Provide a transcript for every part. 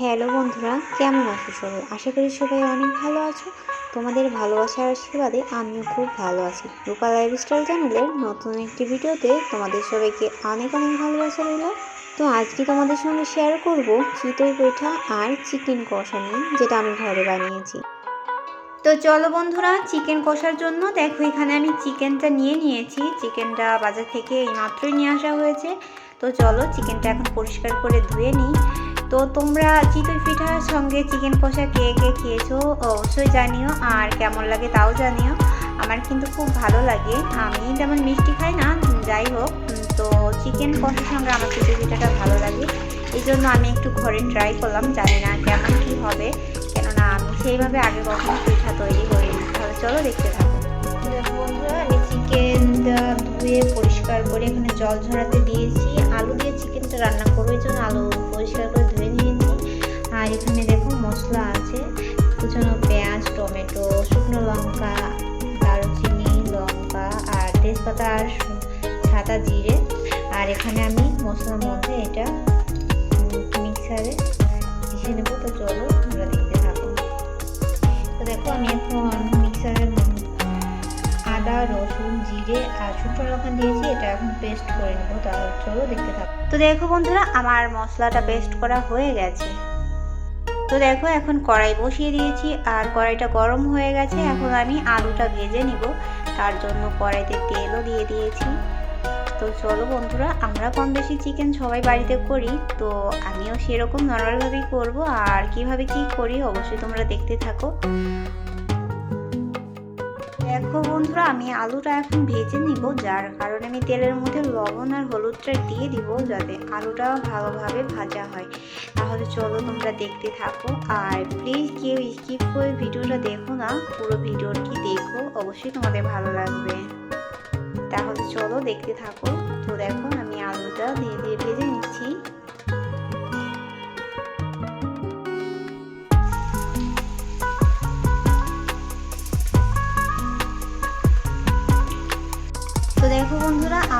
Hello বন্ধুরা, কেমন আছো সবাই? আশা করি সবাই অনেক ভালো আছো। তোমাদের ভালোবাসার আশীর্বাদে আমিও খুব ভালো আছি। রূপা লাইফস্টাইল চ্যানেলের নতুন একটি ভিডিওতে তোমাদের সবাইকে অনেক অনেক ভালোবাসা রইল। তো আজকে তোমাদের সঙ্গে শেয়ার করব চিতই পিঠা আর চিকেন কষা নিয়ে, যেটা আমি ঘরে বানিয়েছি। তো চলো বন্ধুরা চিকেন কষার জন্য দেখো, এখানে আমি চিকেনটা নিয়ে নিয়েছি। চিকেনটা বাজার থেকে এই মাত্রই নিয়ে আসা হয়েছে। তো চলো চিকেনটা এখন পরিষ্কার করে ধুয়ে নিই। তো তোমরা চিতই পিঠার সঙ্গে চিকেন কষা কে কে খেয়েছো অবশ্যই জানিও, আর কেমন লাগে তাও জানিও। আমার কিন্তু খুব ভালো লাগে। আমি তেমন মিষ্টি খাই না, যাই হোক। তো চিকেন কষার সঙ্গে আমার চিতই পিঠাটা ভালো লাগে। এই জন্য আমি একটু ঘরে ট্রাই করলাম, জানি না কেমন কী হবে। কেননা আমি সেইভাবে আগে কখনো পিঠা তৈরি করিনি। তাহলে চলো দেখতে থাকো। বন্ধুরা আমি চিকেনটা ধুয়ে পরিষ্কার করে এখানে জল ঝরাতে দিয়েছি। আলু দিয়ে চিকেনটা রান্না করব। এই জন্য আলু পরিষ্কার করে ধুয়ে নিয়েছি আর এখানে দেখো মশলা আছে। কুচানো পেঁয়াজ, টমেটো, শুকনো লঙ্কা, দারুচিনি, লঙ্কা আর তেজপাতা আর সাদা জিরে। আর এখানে আমি মশলার মধ্যে এটা মিক্সারে লঙ্কা দিয়েছি, এটা এখন পেস্ট করে নেব তাহলে চলো দেখতে থাকো। তো দেখো বন্ধুরা, আমার মশলাটা পেস্ট করা হয়ে গেছে। তো দেখো, এখন কড়াই বসিয়ে দিয়েছি, আর কড়াইটা গরম হয়ে গেছে, এখন আমি আলুটা ভেজে নিব। তার জন্য কড়াইতে তেলও দিয়ে দিয়েছি। তো চলো বন্ধুরা, আমরা কম বেশি চিকেন সবাই বাড়িতে করি, তো আমিও সেরকম নর্মালভাবেই করব, আর কীভাবে কি করি অবশ্যই তোমরা দেখতে থাকো। দেখো বন্ধুরা, আমি আলুটা এখন ভেজে নিব, যার কারণে আমি তেলের মধ্যে লবণ আর হলুদটা দিয়ে দিব যাতে আলুটা ভালোভাবে ভাজা হয়। তাহলে চলো তোমরা দেখতে থাকো, আর প্লিজ কেউ স্কিপ করে ভিডিওটা দেখো না, পুরো ভিডিওটি দেখো, অবশ্যই তোমাদের ভালো লাগবে। তাহলে চলো দেখতে থাকো। তো দেখো, আমি আলুটা দিয়ে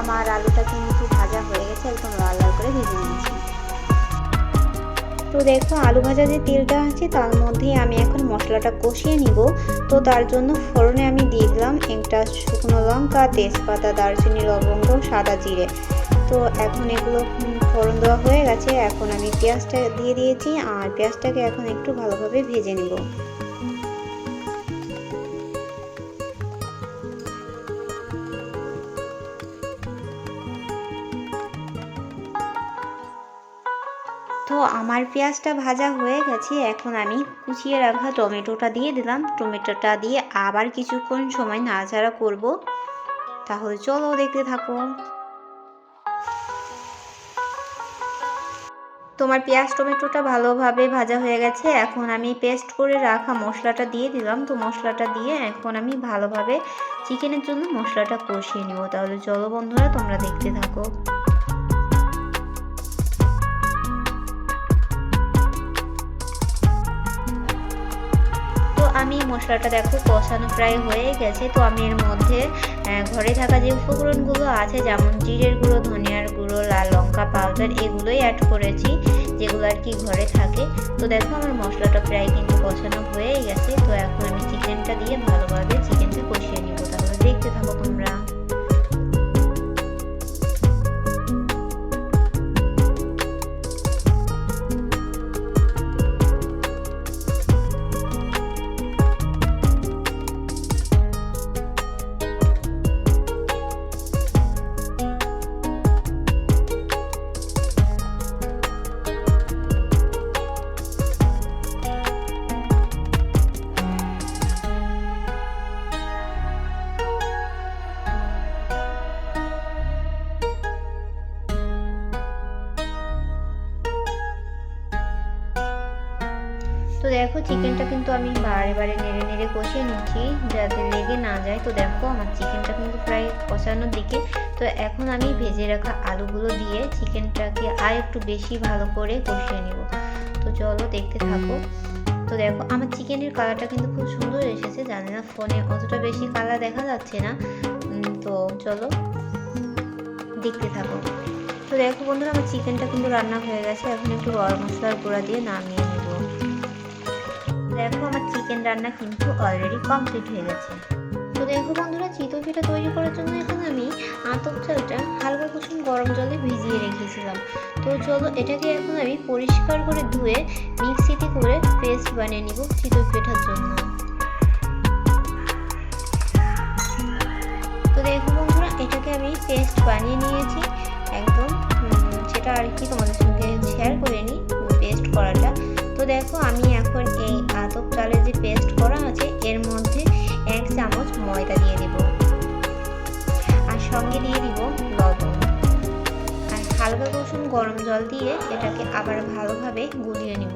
আমার আলুটা কিন্তু ভাজা হয়ে গেছে, একদম লাল লাল করে ভেজে নিয়েছি। তো দেখো, আলু ভাজা যে তেলটা আছে, তার মধ্যে আমি এখন মশলাটা কষিয়ে নিব। তো তার জন্য ফোড়নে আমি দিয়ে দিলাম একটা শুকনো লঙ্কা, তেজপাতা, দারচিনি, লবঙ্গ, সাদা জিরে। তো এখন এগুলো ফোড়ন দেওয়া হয়ে গেছে। এখন আমি পেঁয়াজটা দিয়ে দিয়েছি, আর পেঁয়াজটাকে এখন একটু ভালোভাবে ভেজে নেব। আমার পেঁয়াজটা ভাজা হয়ে গেছে, এখন আমি কুচিয়ে রাখা টমেটোটা দিয়ে দিলাম। টমেটোটা দিয়ে আবার কিছুক্ষণ সময় নাড়াচাড়া করব। তাহলে চলো দেখতে থাকো। তোমার পেঁয়াজ টমেটোটা ভালোভাবে ভাজা হয়ে গেছে, এখন আমি পেস্ট করে রাখা মশলাটা দিয়ে দিলাম। তো মশলাটা দিয়ে এখন আমি ভালোভাবে চিকেনের জন্য মশলাটা কষিয়ে নিব। তাহলে চলো বন্ধুরা, তোমরা দেখতে থাকো। আমি মশলাটা দেখো কষানো প্রায় হয়ে গেছে, তো আমি এর মধ্যে ঘরে থাকা যে উপকরণগুলো আছে, যেমন জিরের গুঁড়ো, ধনিয়ার গুঁড়ো, লাল লঙ্কা পাউডার, এগুলোই অ্যাড করেছি, যেগুলো আর কি ঘরে থাকে। তো দেখো আমার মশলাটা প্রায় কিন্তু কষানো হয়ে গেছে, তো এখন আমি চিকেনটা দিয়ে ভালোভাবে চিকেনটা কষিয়ে নিব। তাহলে দেখতে থাকো তোমরা। তো দেখো চিকেনটা কিন্তু আমি বারে বারে নেড়ে নেড়ে কষিয়ে নিচ্ছি, যাতে লেগে না যায়। তো দেখো আমার চিকেনটা কিন্তু প্রায় কষানোর দিকে। তো এখন আমি ভেজে রাখা আলুগুলো দিয়ে চিকেনটাকে আর একটু বেশি ভালো করে কষিয়ে নিব। তো চলো দেখতে থাকো। তো দেখো আমার চিকেনের কালারটা কিন্তু খুব সুন্দর এসেছে, জানি না ফোনে অতটা বেশি কালার দেখা যাচ্ছে না। তো চলো দেখতে থাকো। তো দেখো বন্ধুরা, আমার চিকেনটা কিন্তু রান্না হয়ে গেছে। এখন একটু গরম মশলার গুঁড়া দিয়ে নামিয়ে দেখো আমার চিকেন রান্না কিন্তু অলরেডি কমপ্লিট হয়ে গেছে। তো দেখো বন্ধুরা, চিতই পিঠা তৈরি করার জন্য এখন আমি আতপ চালটা হালকা কুসুম গরম জলে ভিজিয়ে রেখেছিলাম। তো চলো এটাকে এখন আমি পরিষ্কার করে ধুয়ে মিক্সিতে করে পেস্ট বানিয়ে নিব চিতই পিঠার জন্য। তো দেখো বন্ধুরা, এটাকে আমি পেস্ট বানিয়ে নিয়েছি। একদম সেটা আর কি তোমাদের সঙ্গে শেয়ার করে নিই পেস্ট করাটা। জল দিয়ে এটাকে আবার ভালোভাবে গুলিয়ে নিব।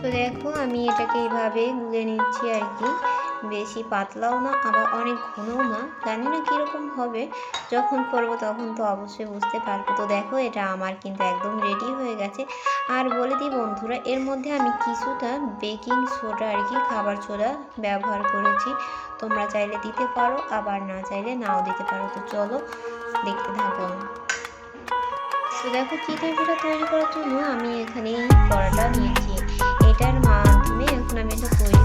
তো দেখো আমি এটাকে এইভাবে গুলে নিচ্ছি আর কি। বেশি পাতলাও না, আবার অনেক ঘনও না। জানি না কীরকম হবে, যখন করব তখন তো অবশ্যই বুঝতে পারব। তো দেখো, এটা আমার কিন্তু একদম রেডি হয়ে গেছে। আর বলে দিই বন্ধুরা, এর মধ্যে আমি কিছুটা বেকিং সোডা আর কি, খাবার সোডা ব্যবহার করেছি। তোমরা চাইলে দিতে পারো, আবার না চাইলে নাও দিতে পারো। তো চলো, দেখতে থাকো। তো দেখো চিতই পিঠা তৈরি করার জন্য আমি এখানে কড়াটা নিয়েছি। এটার মাধ্যমে এখন আমি এটা তৈরি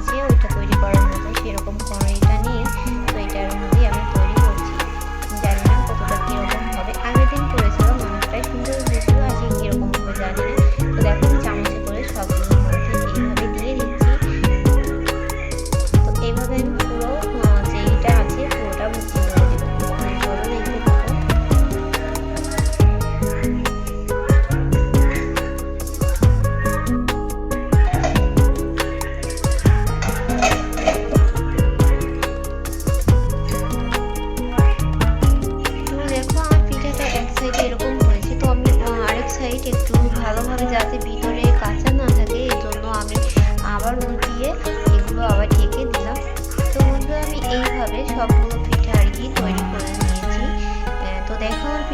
কাছে ওইটা তৈরি করার মতো সেরকম কড়াইটা নিয়ে তো এটার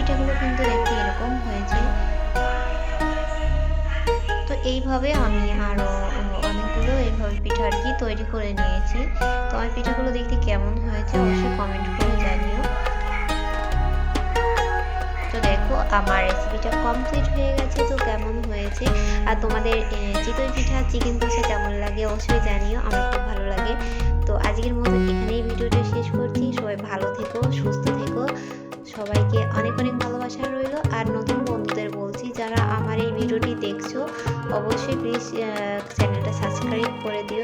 পিঠাগুলো কিন্তু দেখতে এরকম হয়েছে। তো এইভাবে আমি আরও অনেকগুলো এইভাবে পিঠা আর কি তৈরি করে নিয়েছি। তো আমার পিঠাগুলো দেখতে কেমন হয়েছে অবশ্যই কমেন্ট করে জানিও। তো দেখো, আমার রেসিপিটা কমপ্লিট হয়ে গেছে, তো কেমন হয়েছে? আর তোমাদের চিতই পিঠা চিকেন কষা কেমন লাগে অবশ্যই জানিও, আমার খুব ভালো লাগে। তো আজকের মতো এখানেই ভিডিও অনেক ভালোবাসা রইল। আর নতুন বন্ধুদের বলছি, যারা আমার এই ভিডিওটি দেখছ, অবশ্যই প্লিজ চ্যানেলটা সাবস্ক্রাইব করে দিও।